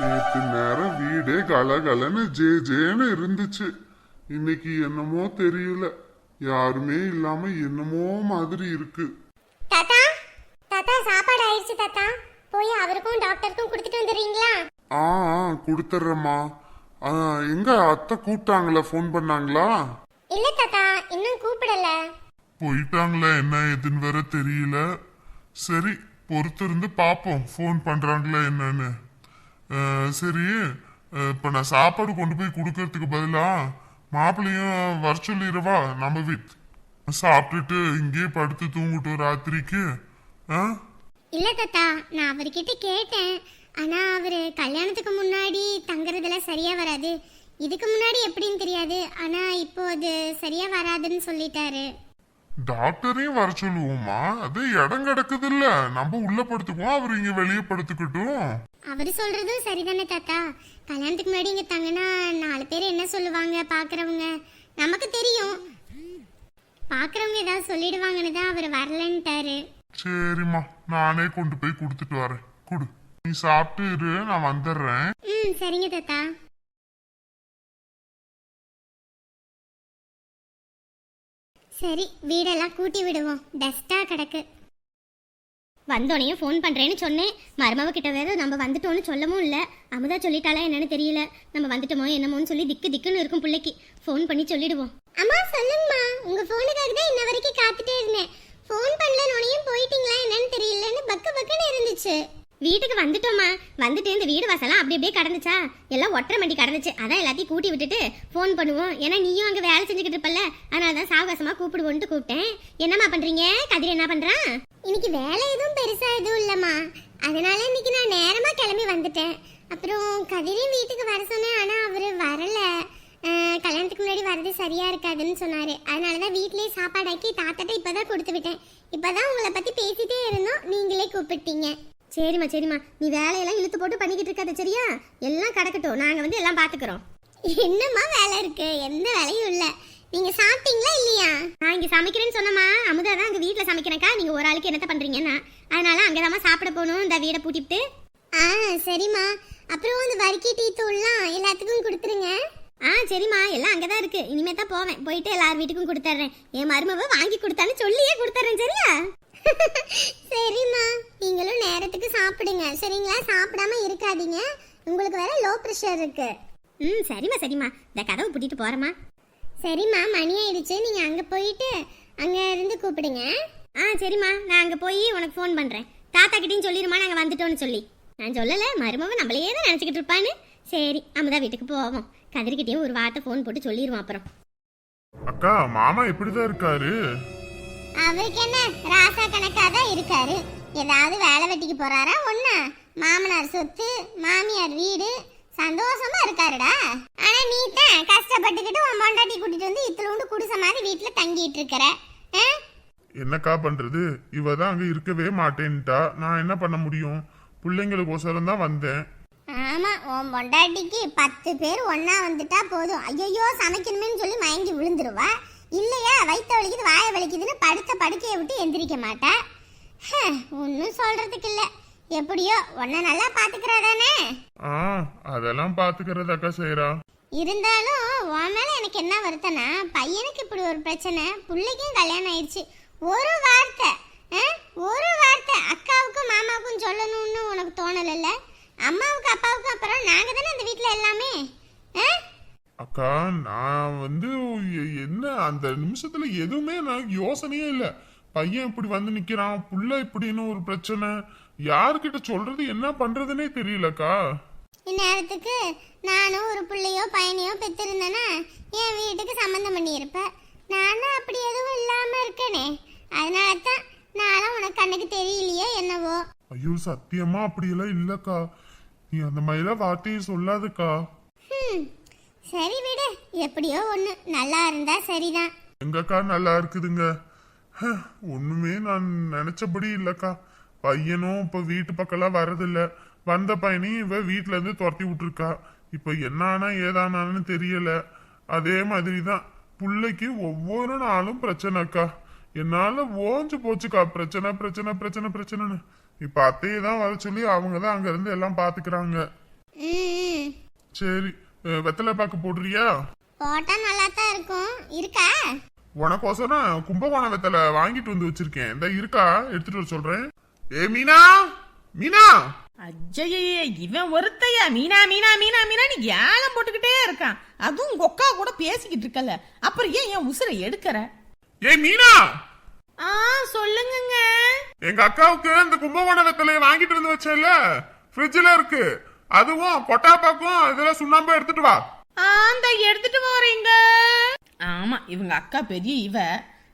நேத்து நேரம் வீடே கலகலன்னு ஜே ஜேன்னு இருந்துச்சு. இன்னைக்கு என்னமோ தெரியல. யாருமே இல்லாம என்னமோ மாதிரி இருக்கு. தாத்தா தாத்தா சாப்பாடு ஆயிடுச்சு தாத்தா. போய் அவருக்கும் டாக்டருக்கும் கொடுத்துட்டு வந்துடுறீங்களா? ஆ ஆ, எங்க அத்தை கூப்பிட்டாங்களா ஃபோன் பண்ணாங்களா? இல்ல தாத்தா இன்னும் கூப்பிடல. போயிட்டாங்களா என்ன ஏதுன்னு வேற தெரியல. சரி பொறுத்திருந்து பார்ப்போம் ஃபோன் பண்றாங்களா என்னன்னு. சரி. இப்போ இப்ப நான் சாப்பாடு கொண்டு போய் கொடுக்கறதுக்கு பதிலா மாப்பிள்ளையும் வர சொல்லிடுவா நம்ம வீட். சாப்பிட்டுட்டு இங்கேயே படுத்து தூங்கட்டும் ராத்திரிக்கு. ஆ? இல்ல தாத்தா நான் அவர்கிட்ட கேட்டேன். ஆனா அவரு கல்யாணத்துக்கு முன்னாடி தங்குறதெல்லாம் சரியா வராது. இதுக்கு முன்னாடி எப்படின்னு தெரியாது. ஆனா இப்போ அது சரியா வராதுன்னு சொல்லிட்டாரு. டாக்டரையும் வர சொல்லுவோமா அது இடம் கிடக்குது இல்ல நம்ம உள்ள படுத்துக்குவோம் அவர் இங்க வெளியே படுத்துக்கட்டும். அவரு சொல்றதும் சரிதானே தாத்தா. கல்யாணத்துக்கு முன்னாடி இங்க தங்கினா நாலு பேர் என்ன சொல்லுவாங்க பாக்குறவங்க? நமக்கு தெரியும். பாக்குறவங்க ஏதாவது சொல்லிடுவாங்கன்னு தான் அவர் வரலன்ட்டாரு. சரிம்மா நானே கொண்டு போய் கொடுத்துட்டு வரேன். குடு. நீ சாப்பிட்டு இரு நான் வந்துடுறேன். ம் சரிங்க தாத்தா. சரி வீடெல்லாம் கூட்டி விடுவோம். டஸ்டா கிடக்கு. வந்தோனையும் ஃபோன் பண்ணுறேன்னு சொன்னேன். மருமவ கிட்ட வேற நம்ம வந்துட்டோம்னு சொல்லவும் இல்லை. அமுதா சொல்லிட்டாளா என்னன்னு தெரியல. நம்ம வந்துட்டோமோ என்னமோன்னு சொல்லி திக்கு திக்குன்னு இருக்கும் பிள்ளைக்கு. ஃபோன் பண்ணி சொல்லிடுவோம். அம்மா சொல்லுங்கம்மா. உங்க ஃபோனுக்காக தான் இன்ன வரைக்கும் காத்துட்டே இருந்தேன். ஃபோன் பண்ணலனோனையும் போயிட்டீங்களா என்னன்னு தெரியலன்னு பக்கு பக்குன்னு இருந்துச்சு. வீட்டுக்கு வந்துட்டோமா வந்துட்டு இந்த வீடு வாசலாம் அப்படி அப்படியே கடந்துச்சா? எல்லாம் ஒற்றை மண்டி கடந்துச்சு. அதான் எல்லாத்தையும் கூட்டி விட்டுட்டு ஃபோன் பண்ணுவோம். ஏன்னா நீயும் அங்கே வேலை செஞ்சுக்கிட்டு இருப்பல்ல. அதனால தான் சாவகாசமாக கூப்பிடுவோன்ட்டு கூப்பிட்டேன். என்னம்மா பண்ணுறீங்க கதிர் என்ன பண்ணுறான் இன்னைக்கு வேலை எதுவும் பெருசாக எதுவும் இல்லைம்மா. அதனால இன்னைக்கு நான் நேரமாக கிளம்பி வந்துட்டேன். அப்புறம் கதிரையும் வீட்டுக்கு வர சொன்னேன். ஆனால் அவர் வரலை. கல்யாணத்துக்கு முன்னாடி வரது சரியா இருக்காதுன்னு சொன்னாரு. அதனால தான் வீட்லயே சாப்பாடாக்கி தாத்தாட்ட இப்பதான் கொடுத்து விட்டேன். இப்பதான் உங்களை பத்தி பேசிட்டே இருந்தோம். நீங்களே கூப்பிட்டீங்க. சரிம்மா சரிம்மா. நீ வேலையெல்லாம் இழுத்து போட்டு பண்ணிக்கிட்டு இருக்காத சரியா? எல்லாம் கிடக்கட்டும். நாங்கள் வந்து எல்லாம் பார்த்துக்குறோம் என்னம்மா வேலை இருக்கு? எந்த வேலையும் இல்லை. நீங்க சாப்பிட்டீங்களா இல்லையா? நான் இங்கே சமைக்கிறேன்னு சொன்னம்மா. அமுதா தான் அங்கே வீட்டில் சமைக்கிறேன்க்கா. நீங்கள் ஒரு ஆளுக்கு என்னத்த பண்றீங்கன்னா. அதனால அங்கதாம்மா சாப்பிட போகணும் இந்த வீடை பூட்டிவிட்டு ஆ சரிம்மா. அப்புறம் அந்த வறுக்கி டீ தூள்லாம் எல்லாத்துக்கும் கொடுத்துருங்க. ஆ சரிம்மா. எல்லாம் அங்கே தான் இருக்கு. இனிமே தான் போவேன். போயிட்டு எல்லார் வீட்டுக்கும் கொடுத்துட்றேன் என் மருமவை வாங்கி கொடுத்தான்னு சொல்லியே கொடுத்துட்றேன் சரியா? சரிம்மா. நேரத்துக்கு சாப்பிடுங்க. சரிங்களா? சாப்பிடாம இருக்காதீங்க. உங்களுக்கு வேற லோ ப்ரெஷர் இருக்கு. ம் சரிம்மா சரிம்மா. இந்த கதவை பூட்டிட்டு போறேம்மா. சரிம்மா மணி ஆயிடுச்சு. நீங்க அங்க போயிட்டு அங்க இருந்து கூப்பிடுங்க. ஆ சரிம்மா. நான் அங்க போய் உனக்கு ஃபோன் பண்றேன். தாத்தா கிட்டயும் சொல்லிடுமா நாங்க வந்துட்டோம்னு சொல்லி. நான் சொல்லல மருமவன் நம்மளையே தான் நினைச்சுக்கிட்டு இருப்பான்னு. சரி அமுதா வீட்டுக்கு போவோம். கதிர்கிட்டயும் ஒரு வார்த்தை ஃபோன் போட்டு சொல்லிடுவோம் அப்புறம். அக்கா மாமா எப்படிதான் இருக்காரு. அவருக்கு என்ன? ராசா கணக்கா தான் இருக்காரு. ஏதாவது வேலை வெட்டிக்கு போறாரா? ஒண்ணா? மாமனார் சொத்து மாமியார் வீடு. சந்தோஷமா இருக்காருடா. ஆனா நீ தான் கஷ்டப்பட்டுக்கிட்டு உன் பொண்டாட்டி கூட்டிட்டு வந்து இத்தலோண்டு குடிசை மாதிரி வீட்டுல தங்கிட்டு இருக்கிற? என்னக்கா பண்றது? இவ தான் அங்க இருக்கவே மாட்டேன்ட்டா. நான் என்ன பண்ண முடியும்? பிள்ளைங்களுக்கோசரம் தான் வந்தேன். ஆமா உன் பொண்டாட்டிக்கு பத்து பேர் ஒண்ணா வந்துட்டா போதும். ஐயோ சமைக்கணுமேன்னு சொல்லி மயங்கி விழுந்துருவா. இல்லையா? வயிற்ற வலிக்குது வாய வலிக்குதுன்னு படுத்த படுக்கையை விட்டு எந்திரிக்க மாட்டா. ஒன்றும் சொல்றதுக்கு இல்ல. எப்படியோ உன்னை நல்லா பாத்துக்கிறா தானே ஆ அதெல்லாம் பாத்துக்கிறது அக்கா செய்யறா இருந்தாலும் உன் மேல எனக்கு என்ன வருத்தனா பையனுக்கு இப்படி ஒரு பிரச்சனை பிள்ளைக்கும் கல்யாணம் ஆயிடுச்சு. ஒரு வார்த்தை? ஒரு வார்த்தை அக்காவுக்கும் மாமாவுக்கும் சொல்லணும்னு உனக்கு தோணலைல்ல? அம்மாவுக்கு அப்பாவுக்கும் அப்புறம் நாங்க தானே அந்த வீட்ல எல்லாமே? அக்கா நான் வந்து என்ன அந்த நிமிஷத்துல எதுவுமே நான் யோசனையே இல்ல. பையன் இப்படி வந்து நிக்கிறான் புள்ள இப்படின்னு ஒரு பிரச்சனை. யார்கிட்ட சொல்றது என்ன பண்றதுனே தெரியலக்கா. இந்நேரத்துக்கு நானும் ஒரு பிள்ளையோ பையனையோ பெற்றிருந்தேன்னா என் வீட்டுக்கு சம்மந்தம் பண்ணியிருப்பேன் நானும் அப்படி எதுவும் இல்லாம இருக்கேனே. அதனால தான் நானும் உனக்கு கண்ணுக்கு தெரியலையோ என்னவோ. ஐயோ சத்தியமா அப்படியெல்லாம் இல்லக்கா. நீ அந்த மாதிரிலாம் வார்த்தையை சொல்லாதக்கா. ஹம், சரி விடு. எப்படியோ ஒன்று நல்லா இருந்தா சரிதான். எங்கக்கா நல்லா இருக்குதுங்க? ஒண்ணுமே நான் நினைச்சபடி இல்லக்கா. பையனும் இப்ப வீட்டு பக்கம்லாம் வரதில்ல வந்த பையனையும் இவ வீட்ல இருந்து துரத்தி விட்டுருக்கா. இப்ப என்னானா ஏதானான்னு தெரியல. அதே மாதிரிதான். புள்ளைக்கு ஒவ்வொரு நாளும் பிரச்சனைக்கா. என்னால ஓஞ்சு போச்சுக்கா. பிரச்சனை பிரச்சனை பிரச்சனை பிரச்சனைன்னு. இப்ப அத்தையை தான் வர சொல்லி அவங்க தான் அங்க இருந்து எல்லாம் பாத்துக்கிறாங்க. சரி வெத்தலை பாக்கு போடுறியா? போட்டா நல்லா தான் இருக்கும். இருக்கா? உனக்கோசரம் கும்பகோணம் வெத்தலை வாங்கிட்டு வந்து வச்சிருக்கேன். இந்த இருக்கா? எடுத்துட்டு வர சொல்றேன். ஏ மீனா? மீனா? அஜய்யே இவன் ஒருத்தையா? மீனா மீனா மீனா மீனான்னு ஏலம் போட்டுக்கிட்டே இருக்கான். அதுவும் உங்க அக்கா கூட பேசிக்கிட்டு இருக்கல அப்புறம் ஏன் என் உசுரை எடுக்கிற? ஏ மீனா? ஆ சொல்லுங்கங்க. எங்க அக்காவுக்கு இந்த கும்பகோணம் வெத்தலையை வாங்கிட்டு வந்து வச்சேன்ல ஃப்ரிட்ஜ்ல இருக்கு. அதுவும் கொட்டாப்பாக்கும் இதெல்லாம் சுண்ணாம்பு எடுத்துட்டு வா. ஆ இந்த எடுத்துட்டு போறீங்க. ஆமா இவங்க அக்கா பெரிய இவ.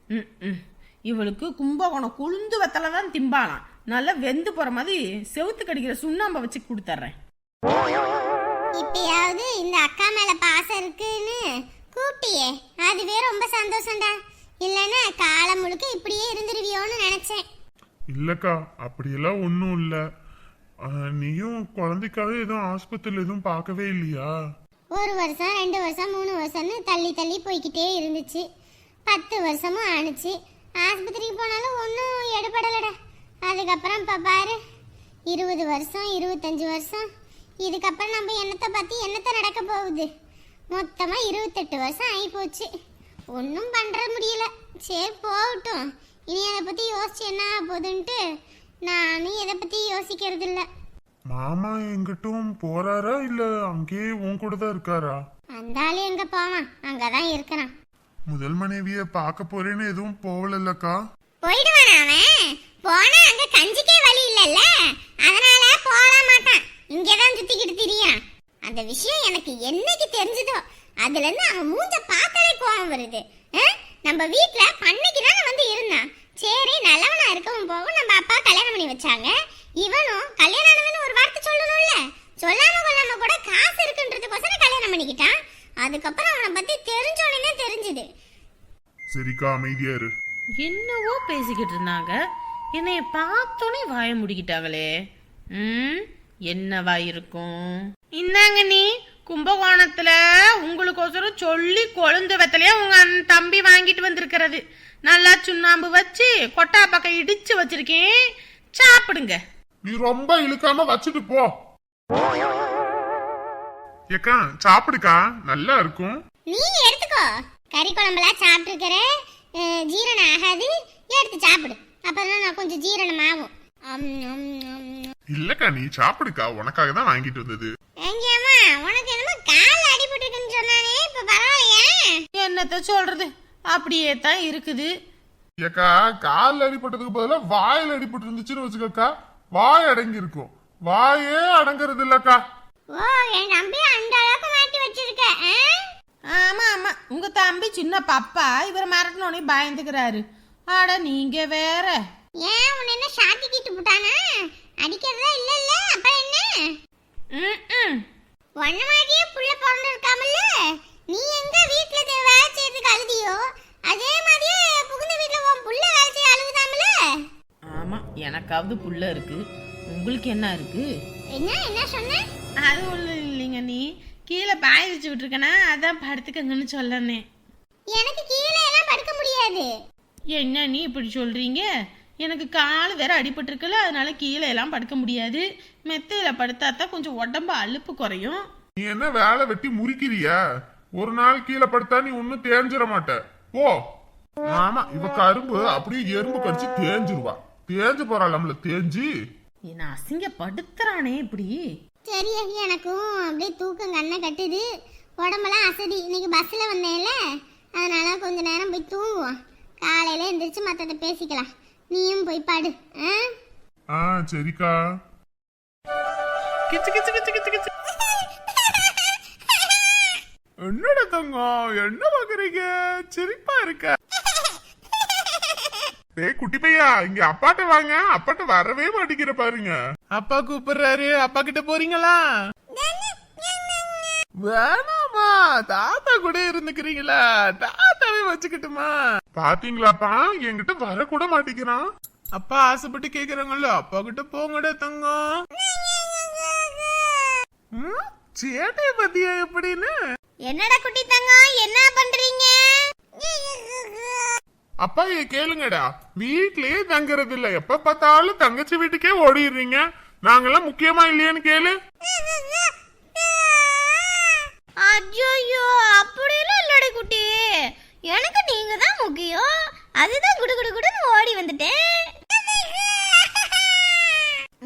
ம், ம். இவளுக்கு கும்பகோணம் குளுந்து வெத்தலை தான் திம்பாலாம் நல்லா வெந்து போற மாதிரி செவுத்து கடிக்கிற சுண்ணாம்பை வச்சு கொடுத்துட்றேன் இப்பயாவது இந்த அக்கா மேல பாசம் இருக்குன்னு கூப்பிட்டியே. அதுவே ரொம்ப சந்தோஷம்டா. இல்லைன்னா காலம் முழுக்க இப்படியே இருந்துருவியோன்னு நினைச்சேன். இல்லக்கா அப்படியெல்லாம் ஒன்றும் இல்ல. நீயும் குழந்தைக்காக எதுவும் ஆஸ்பத்திரியில் எதுவும் பார்க்கவே இல்லையா? ஒரு வருஷம் ரெண்டு வருஷம் மூணு வருஷம்னு தள்ளி தள்ளி போய்க்கிட்டே இருந்துச்சு. பத்து வருஷமும் ஆணுச்சு. ஆஸ்பத்திரிக்கு போனாலும் ஒன்றும் எடுபடலடா. அதுக்கப்புறம் இப்போ பாரு இருபது வருஷம் இருபத்தஞ்சி வருஷம். இதுக்கப்புறம் நம்ம என்னத்தை பற்றி என்னத்தை நடக்க போகுது? மொத்தமாக இருபத்தெட்டு வருஷம் ஆகிப்போச்சு ஒன்றும் பண்ணுற முடியல. சரி போகட்டும். இனி அதை பற்றி யோசிச்சு என்ன ஆக போகுதுன்ட்டு நானும் எதை பற்றி யோசிக்கிறது இல்லை மாமா எங்கிட்டும் போறாரா இல்ல அங்கேயே உன் கூட தான் இருக்காரா? அந்த ஆளு எங்கே போவான்? அங்கே தான் இருக்கிறான். முதல் மனைவிய பார்க்க போறேன்னு எதுவும் போகலல்லக்கா போயிடுவானா அவன்? போனா அங்க கஞ்சிக்கே வழி இல்லல்ல? அதனால போக மாட்டான். இங்கதான் சுத்திக்கிட்டு திரியான். அந்த விஷயம் எனக்கு என்னைக்கு தெரிஞ்சதோ அதுல இருந்து அவன் மூஞ்ச பார்த்தாலே கோவம் வருது? நம்ம வீட்ல பண்ணைக்கு தானே வந்து இருந்தான். சரி நல்லவனா இருக்கவும் போகும் நம்ம அப்பா கல்யாணம் பண்ணி வச்சாங்க. இவனும் கல்யாணம் ஆனதுன்னு ஒரு வார்த்தை சொல்லணும்ல. சொல்லாம கொள்ளாம கூட காசு இருக்குன்றதுக்கோசரம் கல்யாணம் பண்ணிக்கிட்டான். அதுக்கப்புறம் அவனை பத்தி தெரிஞ்ச உடனே தெரிஞ்சுது. சரிக்கா அமைதியா இரு. என்னவோ பேசிக்கிட்டு இருந்தாங்க. என்னைய பார்த்தோன்னே வாய முடிக்கிட்டாங்களே. ம் என்னவா இருக்கும்? இந்தாங்க நீ கும்பகோணத்துல உங்களுக்கோசரம் சொல்லி கொழுந்து வெத்தலையா உங்க அண்ணன் தம்பி வாங்கிட்டு வந்திருக்கிறது. நல்லா சுண்ணாம்பு வச்சு கொட்டா பக்கம் இடிச்சு வச்சிருக்கேன். சாப்பிடுங்க. நீ ரொம்ப இழுக்காம வச்சுட்டு போ. ஏக்கா சாப்பிடுக்கா. நல்லா இருக்கும். நீ எடுத்துக்கோ. கறி குழம்புலாம் சாப்பிட்டுருக்கிற ஜீரணம் ஆகாது. எடுத்து சாப்பிடு. அப்பதான் நான் கொஞ்சம் ஜீரணம் ஆகும் அம், அம், அம். இல்லக்கா நீ சாப்பிடுக்கா. உனக்காக தான் வாங்கிட்டு வந்தது. எங்கேம்மா? உனக்கு என்னமோ கால் அடிபட்டுருக்குன்னு சொன்னானே. இப்ப பரவாயில்லையா? என்னத்த சொல்றது? அப்படியே தான் இருக்குது. ஏக்கா கால் அடிபட்டதுக்கு பதிலா வாயில் அடிபட்டு இருந்துச்சுன்னு வச்சுக்கோக்கா. வாய் அடங்கி இருக்கும் வாயே அடங்குறது இல்லக்கா ஓ என் தம்பி அந்த அளவுக்கு மாட்டி வச்சிருக்க ஆ? ஆமா ஆமா. உங்க தம்பி சின்ன பாப்பா. இவர் மிரட்டினோடனே பயந்துக்கிறாரு. அட நீங்க வேற. ஏன் உன்னை என்ன சாத்திக்கிட்டு போட்டானா? அடிக்கிறதா இல்ல இல்ல அப்புறம் என்ன? ம் ம் ஒன்ன மாதிரியே புள்ள பிறந்து இருக்காமல்ல? நீ எங்க வீட்ல இது வேலை செய்யறதுக்கு அழுதியோ? அதே மாதிரியே புகுந்த வீட்ல உன் புள்ள வேலை செய்ய அழுகுதாமல ஆமா எனக்காவது புள்ள இருக்கு. உங்களுக்கு என்ன இருக்கு? என்ன என்ன சொன்ன? அது ஒன்றும் இல்லைங்க நீ. கீழே பாய் வச்சு விட்டுருக்கனா அதான் படுத்துக்கங்கன்னு சொல்லனே. எனக்கு கீழே எல்லாம் படுக்க முடியாது. என்ன நீ இப்படி சொல்றீங்க? எனக்கு கால் வேற அடிபட்டிருக்குல்ல அதனால கீழே எல்லாம் படுக்க முடியாது. மெத்தையில படுத்தா தான் கொஞ்சம் உடம்பு அலுப்பு குறையும். நீ என்ன வேலை வெட்டி முறிக்கிறியா? ஒரு நாள் கீழே படுத்தா நீ ஒன்னும் தேஞ்சிட மாட்ட. போ. ஆமா இவ கரும்பு அப்படியே எறும்பு கடிச்சு தேஞ்சிருவா. தேஞ்சு போறாளாம்ல தேஞ்சு. என்ன அசிங்கப்படுத்துறானே இப்படி? சரி எனக்கும் அப்படியே தூக்கம் கண்ணை கட்டுது. உடம்பெல்லாம் அசதி. இன்னைக்கு பஸ்ஸில் வந்தேன்ல. அதனால கொஞ்ச நேரம் போய் தூங்குவோம். காலையில எந்திரிச்சு மற்றதை பேசிக்கலாம். நீயும் போய் படு. ஆ? ஆ சரிக்கா. கிச்சு கிச்சு கிச்சு கிச்சு கிச்சு. என்னடா தங்கம்? என்ன பாக்குறீங்க? சிரிப்பா இருக்க. டேய் குட்டி பையா இங்க அப்பாட்ட வாங்க. அப்பாட்ட வரவே மாட்டேங்கிற பாருங்க. அப்பா கூப்பிடுறாரு. அப்பா கிட்ட போறீங்களா? வேணாமா தாத்தா கூட இருந்துக்கிறீங்களா? தாத்தாவே வச்சுக்கிட்டுமா. பாத்தீங்களாப்பா? என்கிட்ட வர கூட மாட்டேங்கிறான். அப்பா ஆசைப்பட்டு கேக்குறாங்கல்ல அப்பா கிட்ட போங்கடா தங்கம் ம், சேட்டைய பத்தியா எப்படின்னு? என்னடா குட்டி தங்கம்? என்ன பண்றீங்க அப்பா கேளுங்கடா. வீட்லயே தங்குறது இல்ல. எப்ப பார்த்தாலும் தங்கச்சி வீட்டுக்கே ஓடிடுறீங்க. நாங்கெல்லாம் முக்கியமா இல்லையான்னு கேளு. ஐயோ அப்படியெல்லாம் இல்லடி குட்டி. எனக்கு நீங்க தான் முக்கியம். அதுதான் குடு குடு குடுன்னு ஓடி வந்துட்டேன்.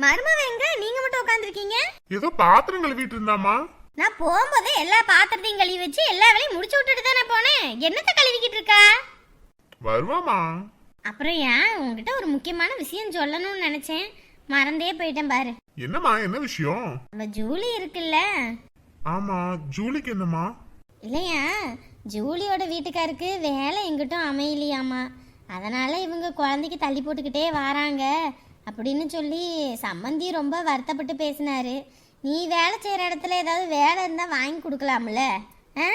மருமவ எங்க நீங்க மட்டும் உட்காந்துருக்கீங்க ஏதோ பாத்திரம் கழுவிட்டு இருந்தாமா நான் போகும்போதே எல்லா பாத்திரத்தையும் கழுவி வச்சு எல்லா வேலையும் முடிச்சு விட்டுட்டு தானே போனேன். என்னத்த கழுவிக்கிட்டு இருக்கா? வருவாமா? அப்புறம் ஏன் உங்ககிட்ட ஒரு முக்கியமான விஷயம் சொல்லணும்னு நினைச்சேன்? மறந்தே போயிட்டேன் பாரு. என்னம்மா என்ன விஷயம்? அவ ஜூலி இருக்குல்ல. ஆமா ஜூலிக்கு என்னம்மா? இல்லையா? ஜூலியோட வீட்டுக்காருக்கு வேலை எங்கிட்டும் அமையலையாமா. அதனால இவங்க குழந்தைக்கு தள்ளி போட்டுக்கிட்டே வராங்க. அப்படின்னு சொல்லி சம்மந்தி ரொம்ப வருத்தப்பட்டு பேசினாரு. நீ வேலை செய்கிற இடத்துல ஏதாவது வேலை இருந்தால் வாங்கி கொடுக்கலாம்ல. ஆ?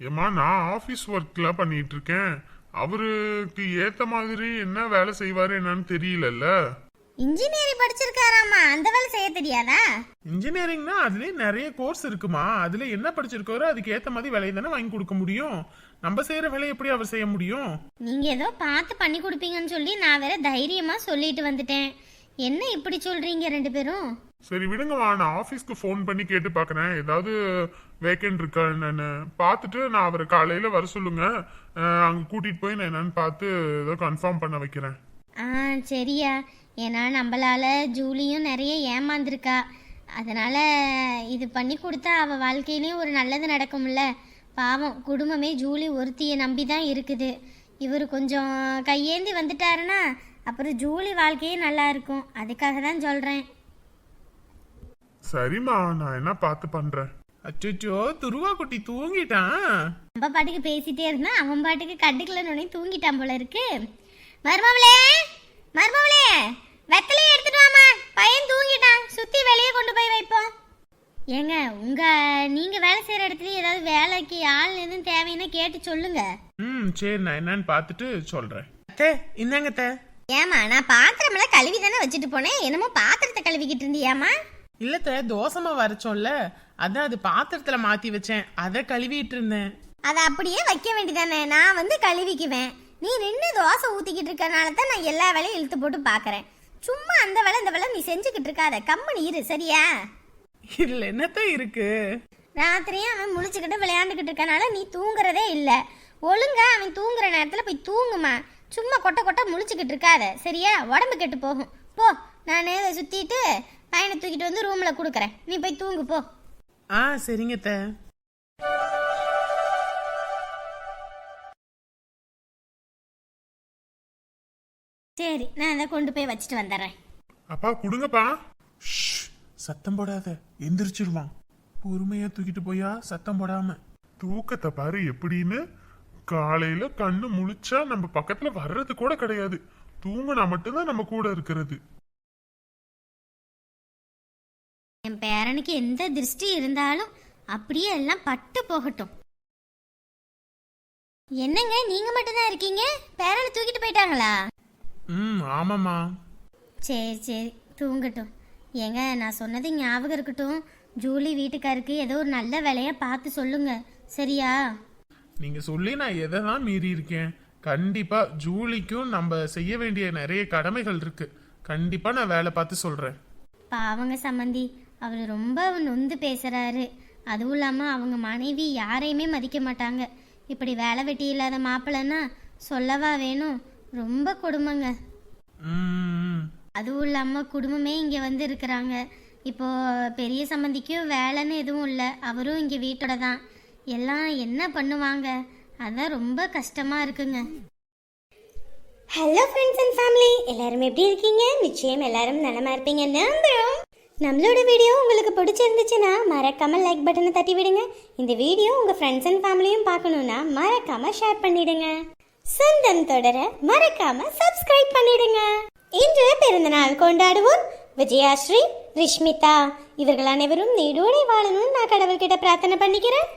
ஏம்மா நான் ஆபீஸ் ஒர்க்ல பண்ணிட்டு இருக்கேன். அவருக்கு ஏத்த மாதிரி என்ன வேலை செய்வாரு என்னன்னு தெரியலல்ல? இன்ஜினியரிங் படிச்சிருக்காராமா? அந்த வேலை செய்ய தெரியாதா? இன்ஜினியரிங்னா அதுலயே நிறைய கோர்ஸ் இருக்குமா? அதுல என்ன படிச்சிருக்காரோ அதுக்கு ஏத்த மாதிரி வேலையை தானே வாங்கி கொடுக்க முடியும். நம்ம செய்யற வேலையை எப்படி அவர் செய்ய முடியும்? நீங்க ஏதோ பார்த்து பண்ணி கொடுப்பீங்கன்னு சொல்லி நான் வேற தைரியமா சொல்லிட்டு வந்துட்டேன். என்ன இப்படி சொல்றீங்க ரெண்டு பேரும்? சரி விடுங்கம்மா நான் ஆஃபீஸ்க்கு ஃபோன் பண்ணி கேட்டு பார்க்குறேன் ஏதாவது வேக்கன்ட் இருக்கா என்னன்னு. பார்த்துட்டு நான் அவரை காலையில் வர சொல்லுங்க. அங்கே கூட்டிகிட்டு போய் நான் என்னன்னு பார்த்து ஏதோ கன்ஃபார்ம் பண்ண வைக்கிறேன். ஆ சரியா. ஏன்னா நம்மளால ஜூலியும் நிறைய ஏமாந்துருக்கா. அதனால் இது பண்ணி கொடுத்தா அவள் வாழ்க்கையிலையும் ஒரு நல்லது நடக்கும்ல. பாவம் குடும்பமே ஜூலி ஒருத்தியை நம்பி தான் இருக்குது. இவர் கொஞ்சம் கையேந்தி வந்துட்டாருன்னா அப்புறம் ஜூலி வாழ்க்கையே நல்லா இருக்கும். அதுக்காக தான் சொல்கிறேன் சரிம்மா நான் என்ன பார்த்து பண்றேன்? அச்சோ துருவா குட்டி தூங்கிட்டான். நம்ம பாட்டுக்கு பேசிட்டே இருந்தா அவன் பாட்டுக்கு கண்டுக்கலன்னு தூங்கிட்டான் போல இருக்கு. மருமவளே மருமவளே வெத்தலையை எடுத்துட்டு வாமா பையன் தூங்கிட்டான். சுத்தி வெளியே கொண்டு போய் வைப்போம். ஏங்க உங்க நீங்க வேலை செய்யற இடத்துல ஏதாவது வேலைக்கு ஆள் எதுவும் தேவைன்னா கேட்டு சொல்லுங்க. ம் சரி நான் என்னன்னு பார்த்துட்டு சொல்றேன். அத்தே இந்தாங்க அத்தை. ஏமா நான் பாத்திரமெல்லாம் கழுவி தானே வச்சுட்டு போனேன். என்னமோ பாத்திரத்தை கழுவிக்கிட்டு இருந்தியாமா இல்லத்த தோசமா வரைச்சோம்ல அதான் அது பாத்திரத்துல மாத்தி வச்சேன். அதை கழுவிட்டு இருந்தேன். அதை அப்படியே வைக்க வேண்டியதானே நான் வந்து கழுவிக்குவேன். நீ நின்று தோசை ஊத்திக்கிட்டு இருக்கனால தான் நான் எல்லா வேலையும் இழுத்து போட்டு பார்க்கறேன் சும்மா அந்த வேலை இந்த வேலை நீ செஞ்சுக்கிட்டு இருக்காத. கம்மனி இரு சரியா? இதுல என்னத்த இருக்கு? ராத்திரியும் அவன் முழிச்சுக்கிட்டு விளையாண்டுக்கிட்டு இருக்கனால நீ தூங்குறதே இல்லை. ஒழுங்கா அவன் தூங்குற நேரத்தில் போய் தூங்குமா. சும்மா கொட்ட கொட்ட முழிச்சுக்கிட்டு இருக்காத. சரியா? உடம்பு கெட்டு போகும். போ நான் சுற்றிட்டு பையனை தூக்கிட்டு வந்து ரூமில் கொடுக்குறேன். நீ போய் தூங்கு போ. ஆ சரிங்க அத்தை. சரி நான் அதை கொண்டு போய் வச்சுட்டு வந்துடுறேன். அப்பா கொடுங்கப்பா. சத்தம் போடாத. எந்திரிச்சிருவான். பொறுமையா தூக்கிட்டு போயா சத்தம் போடாம. தூக்கத்தை பாரு எப்படின்னு. காலையில கண்ணு முழிச்சா நம்ம பக்கத்துல வர்றது கூட கிடையாது. தூங்குனா மட்டும்தான் நம்ம கூட இருக்கிறது. என் பேரனுக்கு எந்த திருஷ்டி இருந்தாலும் அப்படியே எல்லாம் பட்டு போகட்டும். என்னங்க நீங்க மட்டும்தான் இருக்கீங்க? பேரனை தூக்கிட்டு போயிட்டாங்களா? ம் ஆமாம்மா. சரி சரி தூங்கட்டும். ஏங்க நான் சொன்னது ஞாபகம் இருக்கட்டும். ஜூலி வீட்டுக்காருக்கு ஏதோ ஒரு நல்ல வேலையா பார்த்து சொல்லுங்க. சரியா? நீங்க சொல்லி நான் எதை தான் மீறி இருக்கேன். கண்டிப்பா ஜூலிக்கும் நம்ம செய்ய வேண்டிய நிறைய கடமைகள் இருக்கு. கண்டிப்பா நான் வேலை பார்த்து சொல்றேன். பாவங்க சம்மந்தி அவர் ரொம்ப நொந்து பேசுறாரு. அதுவும் இல்லாம அவங்க மனைவி யாரையுமே மதிக்க மாட்டாங்க. இப்படி வேலை வெட்டி இல்லாத மாப்பிள்ளைன்னா சொல்லவா வேணும் ரொம்ப கொடுமைங்க. ம் அதுவும் இல்லாமல் குடும்பமே இங்கே வந்து இருக்கிறாங்க. இப்போ பெரிய சம்மந்திக்கும் வேலைன்னு எதுவும் இல்லை. அவரும் இங்கே வீட்டோட தான். எல்லாம் என்ன பண்ணுவாங்க? அதான் ரொம்ப கஷ்டமாக இருக்குங்க. ஹலோ ஃப்ரெண்ட்ஸ் அண்ட் ஃபேமிலி எல்லாரும் எப்படி இருக்கீங்க? நிச்சயம் எல்லாரும் நலமா இருப்பீங்க. நம்புறோம் நம்மளோட வீடியோ உங்களுக்கு பிடிச்சிருந்துச்சுன்னா மறக்காமல் லைக் பட்டனை தட்டி விடுங்க. இந்த வீடியோ உங்கள் ஃப்ரெண்ட்ஸ் அண்ட் ஃபேமிலியும் பார்க்கணுன்னா மறக்காமல் ஷேர் பண்ணிடுங்க. சொந்தம் தொடர மறக்காமல் சப்ஸ்கிரைப் பண்ணிடுங்க. இன்று பிறந்தநாள் கொண்டாடுவோம். விஜயாஸ்ரீ ரிஷ்மிதா. இவர்கள் அனைவரும் நீடோடி வாழணும்னு நான் கடவுள்கிட்ட பிரார்த்தனை பண்ணிக்கிறேன்.